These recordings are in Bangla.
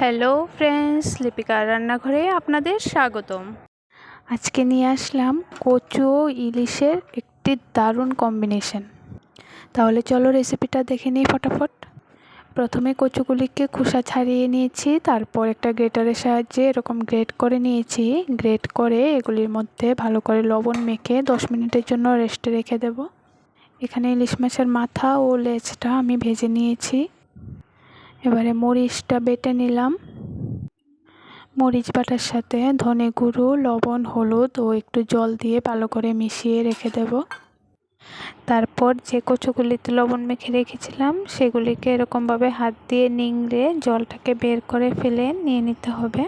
হ্যালো ফ্রেন্ডস লিপিকার রান্নাঘরে আপনাদের স্বাগতম। আজকে নিয়ে আসলাম কচু ও ইলিশের একটি দারুণ কম্বিনেশন তাহলে চলো রেসিপিটা দেখে নিই ফটাফট। প্রথমে কচুগুলিকে খোসা ছাড়িয়ে নিয়েছি, তারপর একটা গ্রেটারের সাহায্যে এরকম গ্রেট করে নিয়েছি। গ্রেট করে এগুলির মধ্যে ভালো করে লবণ মেখে দশ মিনিটের জন্য রেস্টে রেখে দেব। এখানে ইলিশ মাছের মাথা ও লেজটা আমি ভেজে নিয়েছি। এবারে মরিচটা বেটে নিলাম। মরিচ বাটার সাথে ধনে গুঁড়ো, লবণ, হলুদ ও একটু জল দিয়ে ভালো করে মিশিয়ে রেখে দেব। তারপর যে কচুগুলিতে লবণ মেখে রেখেছিলাম, সেগুলিকে এরকমভাবে হাত দিয়ে নিংড়ে জলটাকে বের করে ফেলে নিয়ে নিতে হবে।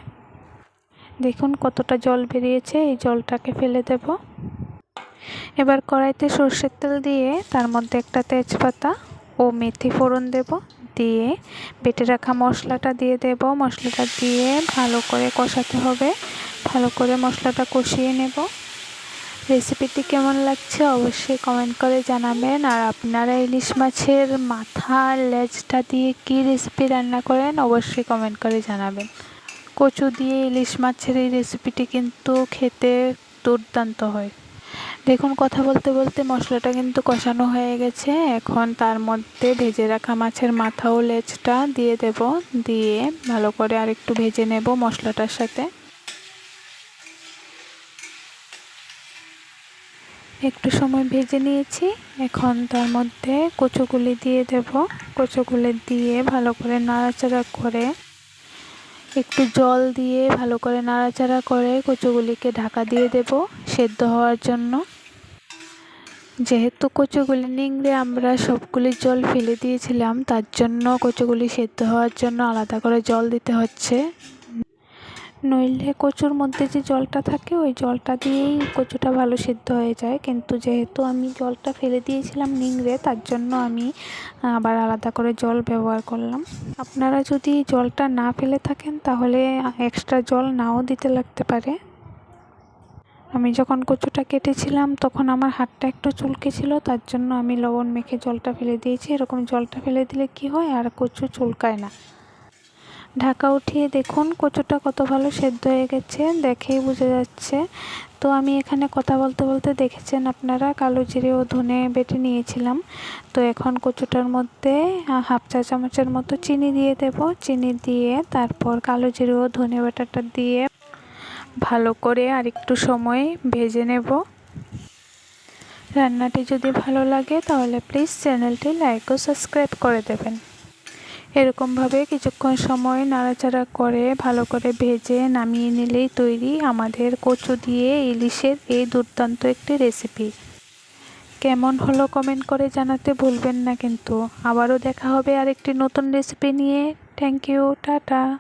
দেখুন কতটা জল বেরিয়েছে, এই জলটাকে ফেলে দেব। এবার কড়াইতে সর্ষের তেল দিয়ে তার মধ্যে একটা তেজপাতা ও মেথি ফোড়ন দেব। দিয়ে বেটে রাখা মশলাটা দিয়ে দেব। মশলাটা দিয়ে ভালো করে কষাতে হবে। ভালো করে মশলাটা কষিয়ে নেব। রেসিপিটি কেমন লাগছে অবশ্যই কমেন্ট করে জানাবেন। আর আপনারা ইলিশ মাছের মাথা, লেজটা দিয়ে কি রেসিপি রান্না করেন অবশ্যই কমেন্ট করে জানাবেন। কচু দিয়ে ইলিশ মাছের এই রেসিপিটি কিন্তু খেতে দুর্দান্ত হয়। দেখুন, কথা বলতে বলতে মশলাটা কিন্তু কষানো হয়ে গেছে। এখন তার মধ্যে ভেজে রাখা মাছের মাথা ও লেজটা দিয়ে দেব। দিয়ে ভালো করে আর একটু ভেজে নেব মশলাটার সাথে। একটু সময় ভেজে নিয়েছি। এখন তার মধ্যে কচুগুলি দিয়ে দেব। কচুগুলি দিয়ে ভালো করে নাড়াচাড়া করে, একটু জল দিয়ে ভালো করে নাড়াচাড়া করে কচুগুলিকে ঢাকা দিয়ে দেব। সেদ্ধ হওয়ার জন্য। যেহেতু কচুগুলি নিংড়ে আমরা সবগুলি জল ফেলে দিয়েছিলাম, তার জন্য কচুগুলি সেদ্ধ হওয়ার জন্য আলাদা করে জল দিতে হচ্ছে। নইলে কচুর মধ্যে যে জলটা থাকে, ওই জলটা দিয়েই কচুটা ভালো সিদ্ধ হয়ে যায়। কিন্তু যেহেতু আমি জলটা ফেলে দিয়েছিলাম নিংড়ে, তার জন্য আমি আবার আলাদা করে জল ব্যবহার করলাম। আপনারা যদি জলটা না ফেলে থাকেন, তাহলে এক্সট্রা জল নাও দিতে লাগতে পারে। আমি যখন কচুটা কেটেছিলাম, তখন আমার হাতটা একটু চুলকে ছিল, তার জন্য আমি লবণ মেখে জলটা ফেলে দিয়েছি। এরকম জলটা ফেলে দিলে কি হয়, আর কচু চুলকায় না। ঢাকা উঠিয়ে দেখুন, কচুটা কত ভালো সেদ্ধ হয়ে গেছে, দেখেই বোঝা যাচ্ছে। তো আমি এখানে কথা বলতে বলতে দেখেছেন আপনারা, কালো জিরে ও ধনে বেটে নিয়েছিলাম। তো এখন কচুটার মধ্যে হাফ চা চামচের মতো চিনি দিয়ে দেব। চিনি দিয়ে তারপর কালো জিরে ও ধনে বাটাটা দিয়ে ভালো করে আর একটু সময় ভেজে নেব। রান্নাটি যদি ভালো লাগে তাহলে প্লিজ চ্যানেলটি লাইক ও সাবস্ক্রাইব করে দেবেন। এরকমভাবে কিছুক্ষণ সময় নাড়াচাড়া করে ভালো করে ভেজে নামিয়ে নিলেই তৈরি আমাদের কচু দিয়ে ইলিশের এই দুর্দান্ত একটি রেসিপি। কেমন হলো কমেন্ট করে জানাতে ভুলবেন না কিন্তু। আবারও দেখা হবে আর একটি নতুন রেসিপি নিয়ে। Thank you, tata.